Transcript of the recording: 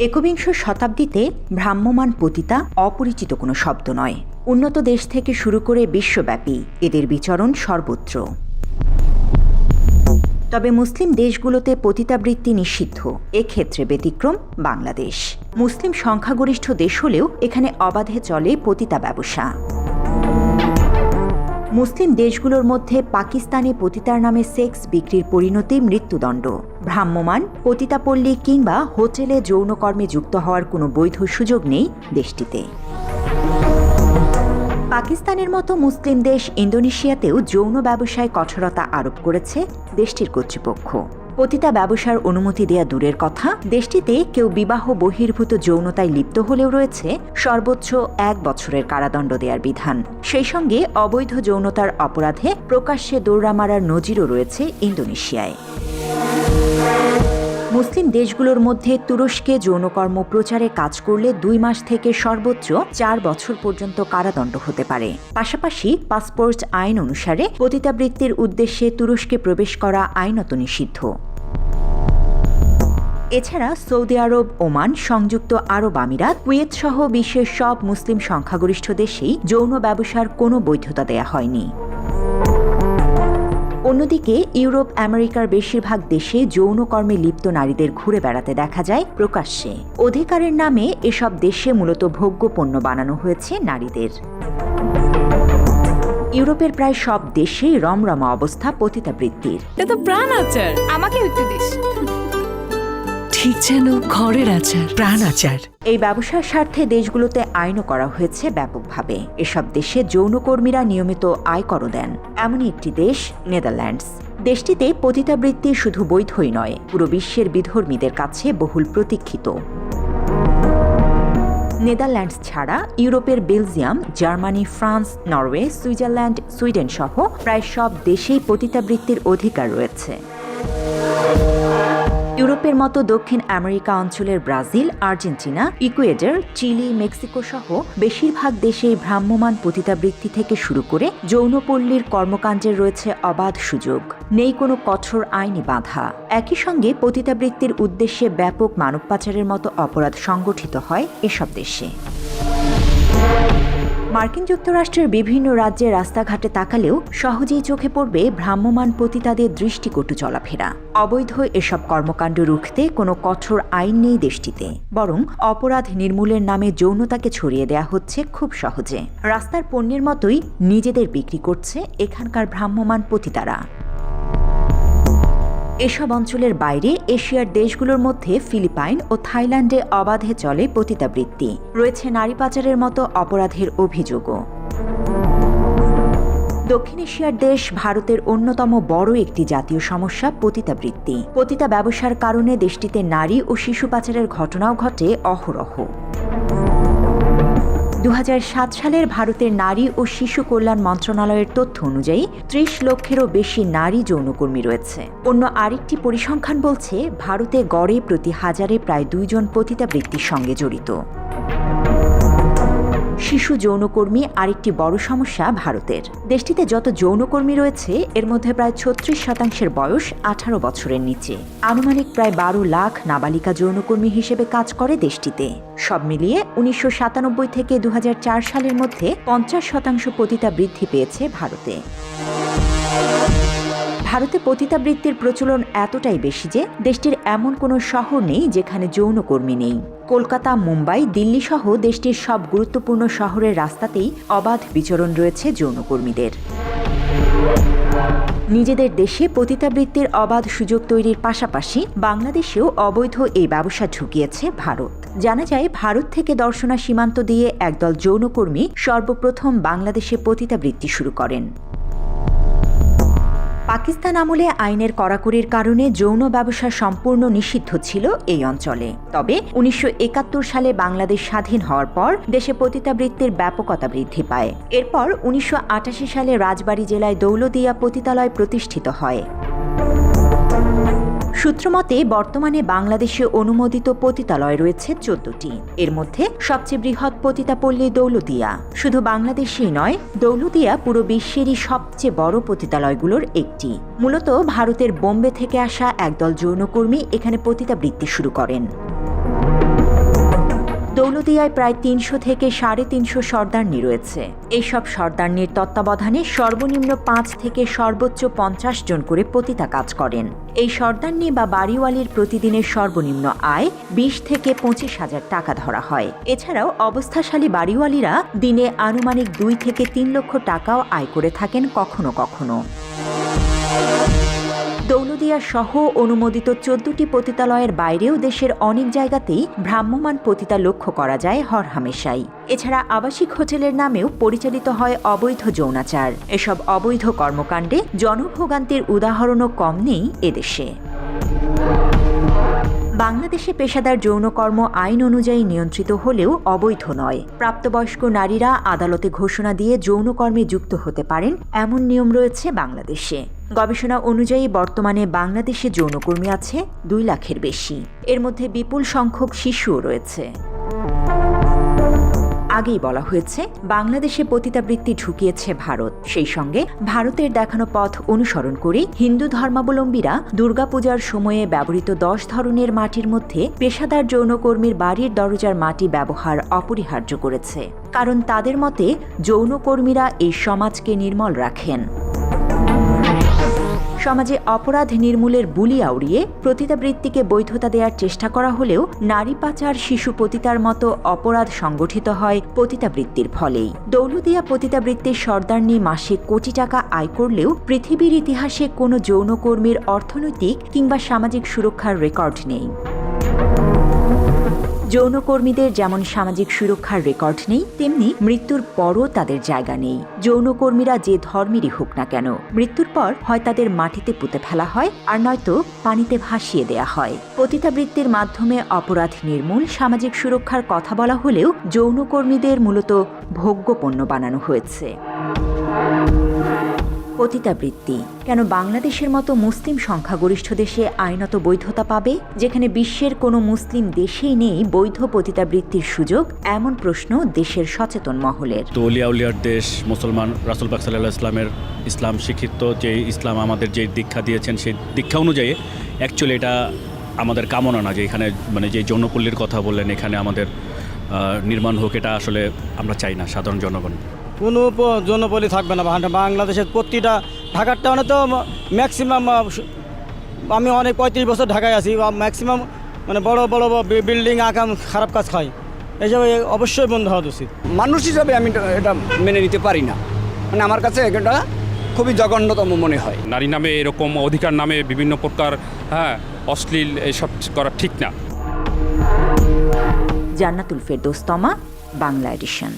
একবিংশ শতাব্দীতে ভ্রাম্যমান পতিতা অপরিচিত কোনো শব্দ নয়। উন্নত দেশ থেকে শুরু করে বিশ্বব্যাপী এদের বিচরণ সর্বত্র। তবে মুসলিম দেশগুলোতে পতিতাবৃত্তি নিষিদ্ধ। এক্ষেত্রে ব্যতিক্রম বাংলাদেশ। মুসলিম সংখ্যাগরিষ্ঠ দেশ হলেও এখানে অবাধে চলে পতিতা ব্যবসা। মুসলিম দেশগুলোর মধ্যে পাকিস্তানে পতিতার নামে সেক্স বিক্রির পরিণতি মৃত্যুদণ্ড। ভ্রাম্যমান পতিতাপল্লী কিংবা হোটেলে যৌনকর্মে যুক্ত হওয়ার কোনো বৈধ সুযোগ নেই দেশটিতে। পাকিস্তানের মতো মুসলিম দেশ ইন্দোনেশিয়াতেও যৌন ব্যবসায় কঠোরতা আরোপ করেছে দেশটির কর্তৃপক্ষ। পতিতা ব্যবসার অনুমতি দেয়া দূরের কথা। দেশটিতে কেউ বিবাহ বহির্ভূত যৌনতায় লিপ্ত হলেও রয়েছে সর্বোচ্চ এক বছরের কারাদণ্ড দেওয়ার বিধান। সেই সঙ্গে অবৈধ যৌনতার অপরাধে প্রকাশ্যে দৌড়া মারার নজিরও রয়েছে ইন্দোনেশিয়ায়। মুসলিম দেশগুলোর মধ্যে তুরস্কে যৌনকর্ম প্রচারে কাজ করলে দুই মাস থেকে সর্বোচ্চ চার বছর পর্যন্ত কারাদণ্ড হতে পারে। পাশাপাশি পাসপোর্ট আইন অনুসারে পতিতাবৃত্তির উদ্দেশ্যে তুরস্কে প্রবেশ করা আইনত নিষিদ্ধ। এছাড়া সৌদি আরব ওমান সংযুক্ত আরব আমিরাত কুয়েত সহ বিশ্বের সব মুসলিম সংখ্যাগরিষ্ঠ দেশেই যৌন ব্যবসার কোনো বৈধতা দেয়া হয়নি। অন্যদিকে ইউরোপ আমেরিকার বেশিরভাগ দেশে যৌনকর্মে লিপ্ত নারীদের ঘুরে বেড়াতে দেখা যায় প্রকাশ্যে। অধিকারের নামে এসব দেশে মূলত ভোগ্য পণ্য বানানো হয়েছে নারীদের। ইউরোপের প্রায় সব দেশেই রমরমা অবস্থা পতিতাবৃত্তির। এটা তো প্রাণ আচার আমাকে একটু দিস। ঠিক যেন ঘরের আচার, প্রাণ আচার। এই ব্যবসার স্বার্থে দেশগুলোতে আইনও করা হয়েছে ব্যাপকভাবে। এসব দেশে যৌনকর্মীরা নিয়মিত আয়করও দেন। এমনই একটি দেশ, নেদারল্যান্ডস। দেশটিতে পতিতাবৃত্তি শুধু বৈধই নয়, পুরো বিশ্বের বিধর্মীদের কাছে বহুল প্রতীক্ষিত। নেদারল্যান্ডস ছাড়া ইউরোপের Belgium, Germany, France, Norway, Switzerland Sweden সহ প্রায় সব দেশেই পতিতাবৃত্তির অধিকার রয়েছে। ইউরোপের মতো দক্ষিণ আমেরিকা অঞ্চলের Brazil, Argentina, Ecuador, Chile, Mexico সহ বেশিরভাগ দেশেই ভ্রাম্যমাণ পতিতাবৃত্তি থেকে শুরু করে যৌনপল্লীর কর্মকাণ্ডের রয়েছে অবাধ সুযোগ। নেই কোনো কঠোর আইনি বাধা। একই সঙ্গে পতিতাবৃত্তির উদ্দেশ্যে ব্যাপক মানব পাচারের মতো অপরাধ সংগঠিত হয় এসব দেশে। মার্কিন যুক্তরাষ্ট্রের বিভিন্ন রাজ্যের রাস্তাঘাটে তাকালেও সহজেই চোখে পড়বে ভ্রাম্যমাণ পতিতাদের দৃষ্টিকটু চলাফেরা। অবৈধ এসব কর্মকাণ্ড রুখতে কোনো কঠোর আইন নেই দেশটিতে, বরং অপরাধ নির্মূলের নামে যৌনতাকে ছড়িয়ে দেয়া হচ্ছে খুব সহজে। রাস্তার পণ্যের মতোই নিজেদের বিক্রি করছে এখানকার ভ্রাম্যমাণ পতিতারা। এসব অঞ্চলের বাইরে এশিয়ার দেশগুলোর মধ্যে ফিলিপাইন ও থাইল্যান্ডে অবাধে চলে পতিতাবৃত্তি। রয়েছে নারী পাচারের মতো অপরাধের অভিযোগও। দক্ষিণ এশিয়ার দেশ ভারতের অন্যতম বড় একটি জাতীয় সমস্যা পতিতাবৃত্তি। পতিতা ব্যবসার কারণে দেশটিতে নারী ও শিশু পাচারের ঘটনাও ঘটে অহরহ। দু হাজার সাত সালের ভারতের নারী ও শিশু কল্যাণ মন্ত্রণালয়ের তথ্য অনুযায়ী ত্রিশ লক্ষেরও বেশি নারী যৌনকর্মী রয়েছে। অন্য আরেকটি পরিসংখ্যান বলছে, ভারতে গড়ে প্রতি হাজারে প্রায় দুইজন পতিতাবৃত্তির সঙ্গে জড়িত। শিশু যৌনকর্মী আরেকটি বড় সমস্যা ভারতের। দেশটিতে যত যৌনকর্মী রয়েছে, এর মধ্যে প্রায় ছত্রিশ শতাংশের বয়স আঠারো বছরের নিচে। আনুমানিক প্রায় বারো লাখ নাবালিকা যৌনকর্মী হিসেবে কাজ করে দেশটিতে। সব মিলিয়ে উনিশশো সাতানব্বই থেকে দু হাজার চার সালের মধ্যে পঞ্চাশ শতাংশ পতিতা বৃদ্ধি পেয়েছে ভারতে। ভারতে পতিতাবৃত্তির প্রচলন এতটাই বেশি যে দেশটির এমন কোনো শহর নেই যেখানে যৌনকর্মী নেই। কলকাতা, মুম্বাই, দিল্লি সহ দেশটির সব গুরুত্বপূর্ণ শহরের রাস্তাতেই অবাধ বিচরণ রয়েছে যৌনকর্মীদের। নিজেদের দেশে পতিতাবৃত্তির অবাধ সুযোগ তৈরির পাশাপাশি বাংলাদেশেও অবৈধ এই ব্যবসা ঢুকিয়েছে ভারত। জানা যায়, ভারত থেকে দর্শনা সীমান্ত দিয়ে একদল যৌনকর্মী সর্বপ্রথম বাংলাদেশে পতিতাবৃত্তি শুরু করেন। পাকিস্তান আমলে আইনের কড়াকড়ির কারণে যৌন ব্যবসা সম্পূর্ণ নিষিদ্ধ ছিল এই অঞ্চলে। তবে উনিশশো একাত্তর সালে বাংলাদেশ স্বাধীন হওয়ার পর দেশে পতিতাবৃত্তির ব্যাপকতা বৃদ্ধি পায়। এরপর উনিশশো আটাশি সালে রাজবাড়ী জেলায় দৌলদিয়া পতিতালয় প্রতিষ্ঠিত হয়। সূত্রমতে, বর্তমানে বাংলাদেশে অনুমোদিত পতিতালয় রয়েছে চোদ্দটি। এর মধ্যে সবচেয়ে বৃহৎ পতিতা পল্লী দৌলতিয়া। শুধু বাংলাদেশেই নয়, দৌলতিয়া পুরো বিশ্বেরই সবচেয়ে বড় পতিতালয়গুলোর একটি। মূলত ভারতের বোম্বে থেকে আসা একদল যৌনকর্মী এখানে পতিতাবৃত্তি শুরু করেন। দৌলদিয়ায় প্রায় তিনশো থেকে সাড়ে তিনশো সর্দারনি রয়েছে। এইসব সর্দারনির তত্ত্বাবধানে সর্বনিম্ন পাঁচ থেকে সর্বোচ্চ পঞ্চাশ জন করে পতিতা কাজ করেন। এই সর্দারনি বা বাড়িওয়ালির প্রতিদিনের সর্বনিম্ন আয় বিশ থেকে পঁচিশ হাজার টাকা ধরা হয়। এছাড়াও অবস্থাশালী বাড়িওয়ালিরা দিনে আনুমানিক দুই থেকে তিন লক্ষ টাকাও আয় করে থাকেন কখনো কখনো। দৌলদিয়া সহ অনুমোদিত চোদ্দটি পতিতালয়ের বাইরেও দেশের অনেক জায়গাতেই ভ্রাম্যমান পতিতা লক্ষ্য করা যায় হরহামেশাই। এছাড়া আবাসিক হোটেলের নামেও পরিচালিত হয় অবৈধ যৌনাচার। এসব অবৈধ কর্মকাণ্ডে জনভোগান্তির উদাহরণও কম নেই এদেশে। বাংলাদেশে পেশাদার যৌনকর্ম আইন অনুযায়ী নিয়ন্ত্রিত হলেও অবৈধ নয়। প্রাপ্তবয়স্ক নারীরা আদালতে ঘোষণা দিয়ে যৌনকর্মে যুক্ত হতে পারেন এমন নিয়ম রয়েছে বাংলাদেশে। গবেষণা অনুযায়ী বর্তমানে বাংলাদেশে যৌনকর্মী আছে দুই লাখের বেশি। এর মধ্যে বিপুল সংখ্যক শিশুও রয়েছে। আগেই বলা হয়েছে, বাংলাদেশে পতিতাবৃত্তি ঢুকিয়েছে ভারত। সেই সঙ্গে ভারতের দেখানো পথ অনুসরণ করে হিন্দু ধর্মাবলম্বীরা দুর্গাপূজার সময়ে ব্যবহৃত দশ ধরনের মাটির মধ্যে পেশাদার যৌনকর্মীর বাড়ির দরজার মাটি ব্যবহার অপরিহার্য করেছে। কারণ তাদের মতে, যৌনকর্মীরা এই সমাজকে নির্মল রাখেন। সমাজে অপরাধ নির্মূলের বুলি আউড়িয়ে প্রতিতাবৃত্তিকে বৈধতা দেওয়ার চেষ্টা করা হলেও নারী পাচার শিশু পতিতার মতো অপরাধ সংগঠিত হয় পতিতাবৃত্তির ফলেই। দৌলদিয়া পতিতাবৃত্তির সর্দার নিয়ে মাসে কোটি টাকা আয় করলেও পৃথিবীর ইতিহাসে কোনো যৌনকর্মীর অর্থনৈতিক কিংবা সামাজিক সুরক্ষার রেকর্ড নেই। যৌনকর্মীদের যেমন সামাজিক সুরক্ষার রেকর্ড নেই, তেমনি মৃত্যুর পরও তাদের জায়গা নেই। যৌনকর্মীরা যে ধর্মেরই হোক না কেন, মৃত্যুর পর হয় তাদের মাটিতে পুঁতে ফেলা হয় আর নয়তো পানিতে ভাসিয়ে দেয়া হয়। পতিতাবৃত্তির মাধ্যমে অপরাধ নির্মূল সামাজিক সুরক্ষার কথা বলা হলেও যৌনকর্মীদের মূলত ভোগ্য পণ্য বানানো হয়েছে। পতিতাবৃত্তি। কেন বাংলাদেশের মতো মুসলিম সংখ্যাগরিষ্ঠ দেশে আইনত বৈধতা পাবে? যেখানে বিশ্বের কোনো মুসলিম দেশেই নেই বৈধ পতিতাবৃত্তির সুযোগ, এমন প্রশ্ন দেশের সচেতন মহলের। তো উলিয়া উলিয়ার দেশ, মুসলমান রাসুল পাক সাল্লাহ ইসলামের ইসলাম শিক্ষিত, যে ইসলাম আমাদের যে দীক্ষা দিয়েছেন, সেই দীক্ষা অনুযায়ী অ্যাকচুয়ালি এটা আমাদের কামনা না যে এখানে মানে যে যৌনপল্লীর কথা বললেন, এখানে আমাদের নির্মাণ হোক, এটা আসলে আমরা চাই না, সাধারণ জনগণ। কোনো প- জনবলি থাকবে না বাহানটা। বাংলাদেশের প্রতিটা ঢাকার টাউনে তো ম্যাক্সিমাম আমি অনেক পঁয়ত্রিশ বছর ঢাকায় আছি ম্যাক্সিমাম মানে বড় বড় বিল্ডিং আকাম খারাপ কাজ খাই এইসব অবশ্যই বন্ধ হওয়া উচিত। মানুষ হিসাবে আমি এটা- এটা মেনে নিতে পারি না। মানে আমার কাছে এটা খুবই জঘন্যতম মনে হয়। নারী নামে এরকম অধিকার নামে বিভিন্ন প্রকার হ্যাঁ অশ্লীল এসব করা ঠিক না। জান্নাতুল ফেরদৌস্তমা বাংলা এডিশন।